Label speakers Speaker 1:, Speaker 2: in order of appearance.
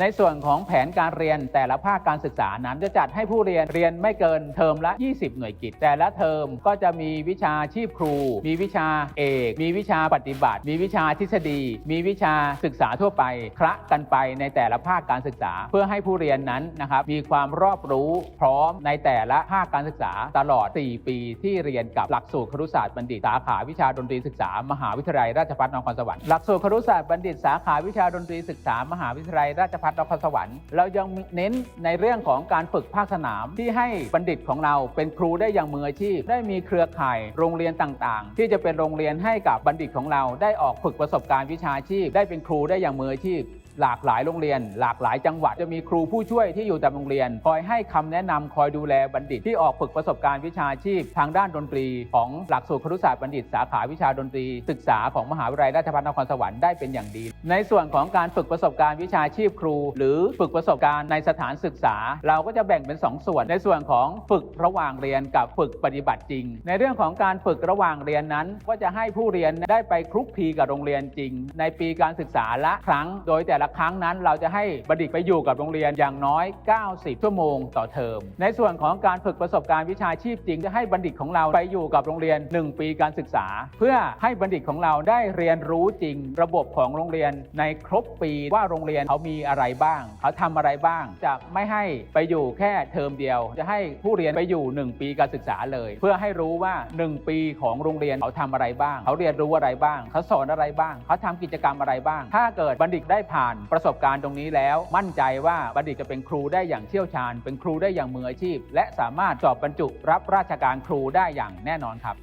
Speaker 1: ในส่วนของแผนการเรียนแต่ละภาคการศึกษานั้นจะจัดให้ผู้เรียนเรียนไม่เกินเทอมละ 20 หน่วยกิจ แต่ละเทอมก็จะมีวิชาชีพครู มีวิชาเอก มีวิชาปฏิบัติ มีวิชาทฤษฎี มีวิชาศึกษาทั่วไปคละกันไปในแต่ละภาคการศึกษา เพื่อให้ผู้เรียนนั้นนะครับมีความรอบรู้พร้อมในแต่ละภาคการศึกษาตลอด 4 ปีที่เรียนกับหลักสูตรครุศาสตร์บัณฑิตสาขาวิชาดนตรีศึกษามหาวิทยาลัยราชภัฏนครสวรรค์หลักสูตรครุศาสตร์บัณฑิตสาขาวิชาดนตรีศึกษามหาวิทยาลัยราชภัฏนครสวรรค์เรายังเน้นในเรื่องของการฝึกภาคสนามที่ให้บัณฑิตของเราเป็นครูได้อย่างมืออาชีพ ได้มีเครือข่ายโรงเรียนต่างๆ ที่จะเป็นโรงเรียนให้กับบัณฑิตของเราได้ออกฝึกประสบการณ์วิชาชีพ ได้เป็นครูได้อย่างมืออาชีพ หลากหลายโรงเรียน หลากหลายจังหวัดจะมีครูผู้ช่วยที่อยู่แตามโรงเรียน คอยให้คำแนะนำคอยดูแลบัณฑิตที่ออกฝึกประสบการณ์วิชาชีพ ทางด้านดนตรี ของหลักสูตรครุศาสตร์บัณฑิต สาขาวิชาดนตรี ศึกษาของมหาวิทยาลัยราชภัฏนครสวรรค์ได้เป็นอย่างดี ในส่วนของการฝึกประสบการณ์วิชาชีพครู หรือฝึกประสบการณ์ในสถานศึกษา เราก็จะแบ่งเป็น 2 ส่วน ในส่วนของฝึกระหว่างเรียนกับฝึกปฏิบัติจริง ในเรื่องของการฝึกระหว่างเรียนนั้น ก็จะให้ผู้เรียนได้ไปคลุกคลีกับโรงเรียนจริง ในปีการศึกษาละครั้งโดยแต่ละครั้งนั้นเราจะให้บัณฑิตไปอยู่กับโรงเรียนอย่างน้อย 90 ชั่วโมงต่อเทอม ในส่วนของการฝึกประสบการณ์วิชาชีพจริงจะให้บัณฑิตของเราไปอยู่กับโรงเรียน 1 ปีการศึกษา เพื่อให้บัณฑิตของเราได้เรียนรู้จริง ระบบของโรงเรียนในครบปีว่าโรงเรียนเขามีอะไรบ้าง เขาทำอะไรบ้าง จะไม่ให้ไปอยู่แค่เทอมเดียว จะให้ผู้เรียนไปอยู่ 1 ปีการศึกษาเลย เพื่อให้รู้ว่า 1 ปีของโรงเรียนเขาทำอะไรบ้าง เขาเรียนรู้อะไรบ้าง เขาสอนอะไรบ้าง เขาทำกิจกรรมอะไรบ้าง ถ้าเกิดบัณฑิตได้ผ่าานประสบการณ์ตรงนี้แล้ว มั่นใจว่าบัณฑิตจะเป็นครูได้อย่างเชี่ยวชาญ เป็นครูได้อย่างมืออาชีพ และสามารถสอบบรรจุรับราชการครูได้อย่างแน่นอนครับ